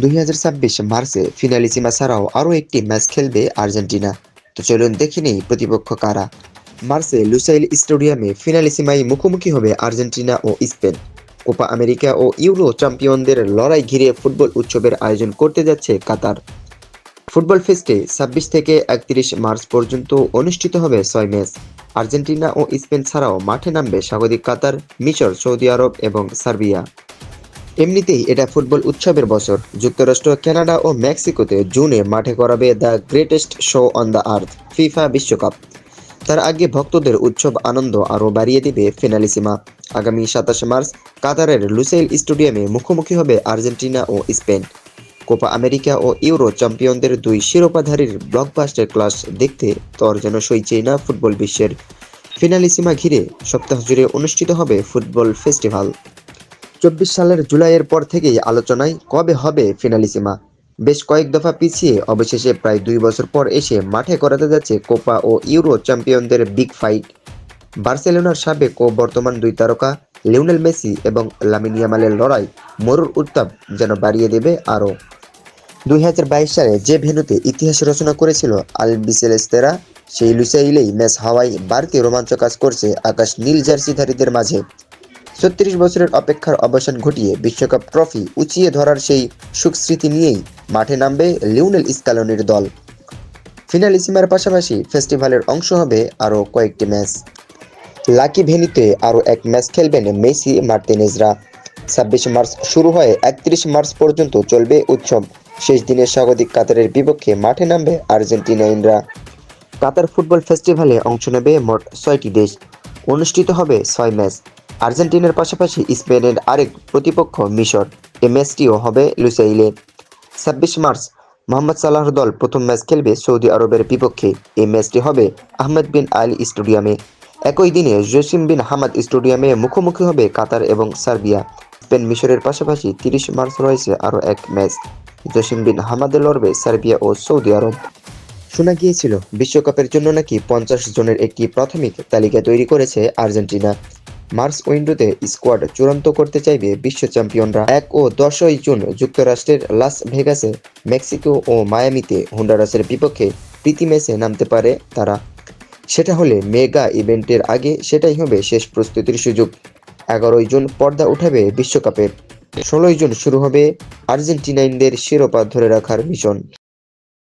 দুই মার্চে ফিনালিসিমা ছাড়াও আরও একটি ম্যাচ খেলবে আর্জেন্টিনা। তো চলুন দেখে নেই প্রতিপক্ষ কারা। মার্চে লুসাইল স্টেডিয়ামে ফিনালিসিমাই মুখোমুখি হবে আর্জেন্টিনা ও স্পেন। কোপা আমেরিকা ও ইউরো চ্যাম্পিয়নদের লড়াই ঘিরে ফুটবল উৎসবের আয়োজন করতে যাচ্ছে কাতার। ফুটবল ফেস্টে ছাব্বিশ থেকে একত্রিশ মার্চ পর্যন্ত অনুষ্ঠিত হবে ছয় ম্যাচ। আর্জেন্টিনা ও স্পেন ছাড়াও মাঠে নামবে স্বাগতিক কাতার, মিশর, সৌদি আরব এবং সার্বিয়া। এমনিতেই এটা ফুটবল উৎসবের বছর। যুক্তরাষ্ট্র, কানাডা ও মেক্সিকোতে জুনে মাঠে করাবে the greatest show on the earth, FIFA বিশ্বকাপ। তার আগে ভক্তদের উৎসব আনন্দ আরও বাড়িয়ে দেবে ফিনালিসিমা। আগামী সাতাশে মার্চ কাতারের লুসাইল স্টেডিয়ামে মুখোমুখি হবে আর্জেন্টিনা ও স্পেন। কোপা আমেরিকা ও ইউরো চ্যাম্পিয়নদের দুই শিরোপাধারীর ব্লকবাস্টার ক্লাস দেখতে তর যেন সইছেই না ফুটবল বিশ্বের। ফিনালিসিমা ঘিরে সপ্তাহ জুড়ে অনুষ্ঠিত হবে ফুটবল ফেস্টিভ্যাল চব্বিশ সালের জুলাইয়ের পর থেকেই আলোচনায় কবে হবে ফিনালিসিমা? বেশ কয়েক দফা পিছিয়ে, অবশেষে প্রায় দুই বছর পর এসে মাঠে করাতে যাচ্ছে কোপা ও ইউরো চ্যাম্পিয়নদের বিগ ফাইট। বার্সেলোনার সাবেক ও বর্তমান দুই তারকা লিওনেল মেসি এবং লামিনিয়ামালের লড়াই মরুর উত্তাপ যেন বাড়িয়ে দেবে আরও। দুই হাজার বাইশ সালে যে ভেন্যুতে ইতিহাস রচনা করেছিল আলবিসেলেস্তেরা, সেই লুসাইলেই ম্যাচ হাওয়াই বাড়তি রোমাঞ্চ কাজ করছে আকাশ নীল জার্সিধারীদের মাঝে। ছত্রিশ বছরের অপেক্ষার অবসান ঘটিয়ে বিশ্বকাপ ট্রফি উঁচিয়ে ধরার সেই সুখস্মৃতি নিয়েই মাঠে নামবে লিওনেল স্কালনির দল। ফিনালিসিমার পাশাপাশি ফেস্টিভ্যালের অংশ হবে আরও কয়েকটি ম্যাচ। লাকি ভেনিতে আরও এক ম্যাচ খেলবেন মেসি মার্তিনেজরা। ছাব্বিশে মার্চ শুরু হয়ে, একত্রিশ মার্চ পর্যন্ত চলবে উৎসব। শেষ দিনে স্বাগতিক কাতারের বিপক্ষে মাঠে নামবে আর্জেন্টিনাইনরা। কাতার ফুটবল ফেস্টিভ্যালে অংশ নেবে মোট ছয়টি দেশ। অনুষ্ঠিত হবে ছয় ম্যাচ। আর্জেন্টিনার পাশাপাশি স্পেনের আরেক প্রতিপক্ষ মিশর, এ ম্যাচটিও হবে লুসাইলে ছাব্বিশ মার্চ, মোহাম্মদ সালাহর দল প্রথম ম্যাচ খেলবে সৌদি আরবের বিপক্ষে। এই ম্যাচটি হবে আহমেদ বিন আলী স্টেডিয়ামে। একই দিনে জসিম বিন হামাদ স্টেডিয়ামে মুখোমুখি হবে কাতার এবং সার্বিয়া। স্পেন মিশরের পাশাপাশি তিরিশ মার্চ রয়েছে আরও এক ম্যাচ। জসিম বিন হামাদে লড়বে সার্বিয়া ও সৌদি আরব। শোনা গিয়েছিল, বিশ্বকাপের জন্য নাকি পঞ্চাশ জনের একটি প্রাথমিক তালিকা তৈরি করেছে আর্জেন্টিনা। মার্চ উইন্ডোতে স্কোয়াড চূড়ান্ত করতে চাইবে বিশ্ব চ্যাম্পিয়নরা। এক ও দশই জুন যুক্তরাষ্ট্রের লাস ভেগাসে মেক্সিকো ও মায়ামিতে হন্ডারাসের বিপক্ষে প্রীতি ম্যাচে নামতে পারে তারা। সেটা হলে মেগা ইভেন্টের আগে সেটাই হবে শেষ প্রস্তুতির সুযোগ। এগারোই জুন পর্দা উঠাবে বিশ্বকাপের ষোলোই জুন শুরু হবে আর্জেন্টিনাইনদের শিরোপা ধরে রাখার মিশন।